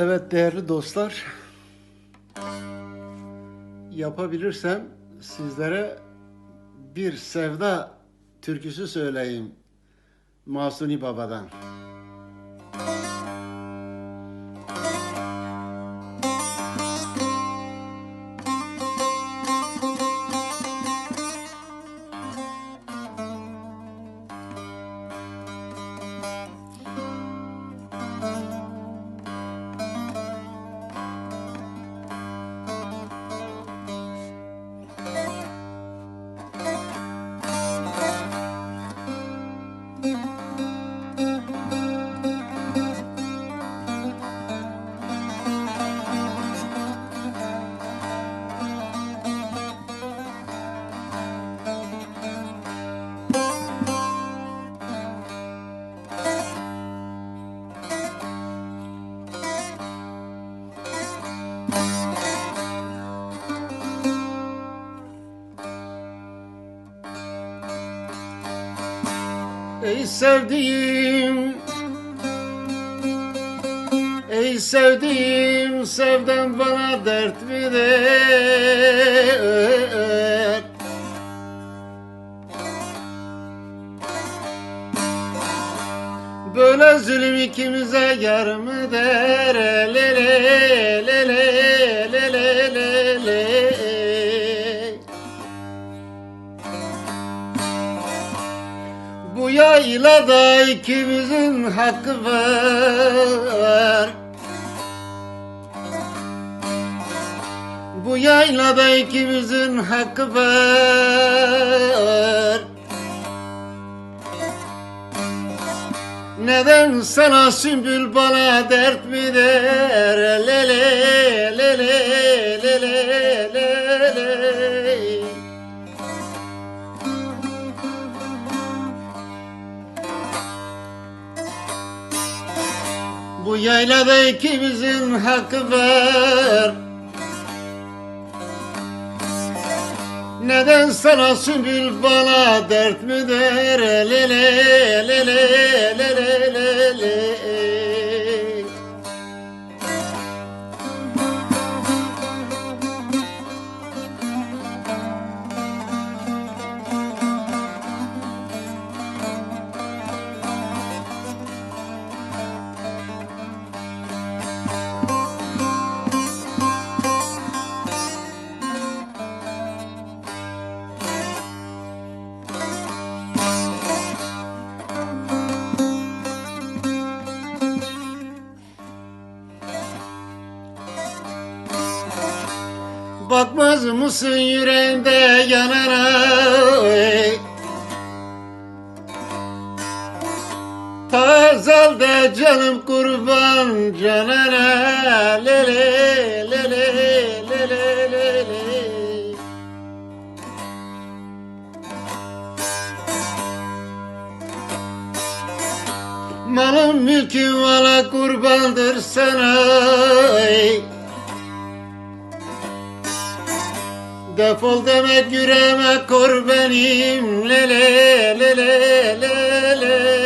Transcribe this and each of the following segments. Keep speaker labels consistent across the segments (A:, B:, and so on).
A: Evet değerli dostlar. Yapabilirsem sizlere bir sevda türküsü söyleyeyim. Masuni Baba'dan. Ey sevdiğim Ey sevdiğim sevdan bana dert der Böyle zulüm ikimize yar mı der le le Bu yaylada ikimizin hakkı var. Bu yaylada ikimizin hakkı var. Neden sana sümbül bana dert mi der Le Bu yaylada ikimizin hakkı var. Neden sana sümbül bana dert mi der Le le le le le Bakmaz mısın yüreğimde yanana Tazelde canım kurban canana Lele lele lele lele Malım mülküm valla kurbandır sana. ey. Defol demek yüreğime kor benim lele lele lele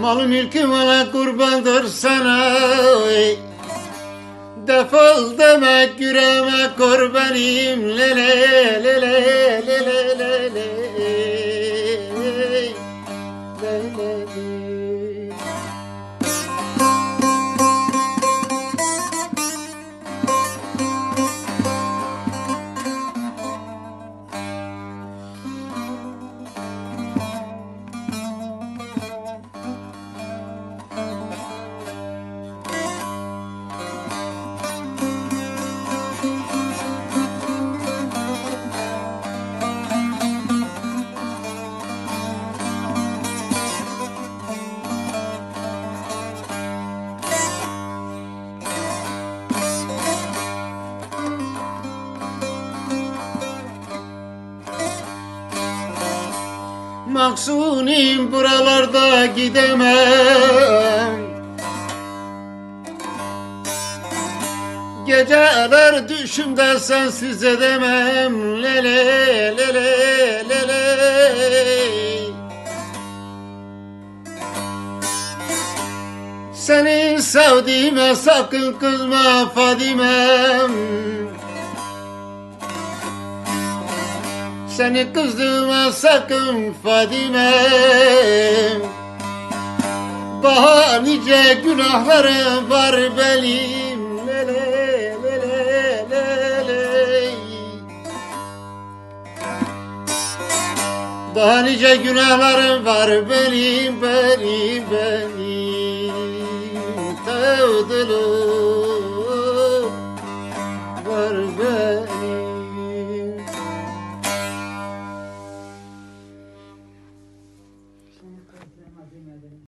A: Mal mülküm olan kurbandır sana oy. Defol demek yüreğime kor benim. Lele lele lele lele Maksunim buralarda gidemem. Geceler düşümde sensiz edemem. Lele lele lele Seni sevdiğime sakın kızma Fadime'm Seni kızdığıma sakın Fadime'm Daha nice günahlarım var benim. Lele lele lele Daha nice günahlarım var benim benim benim. Tevdülüm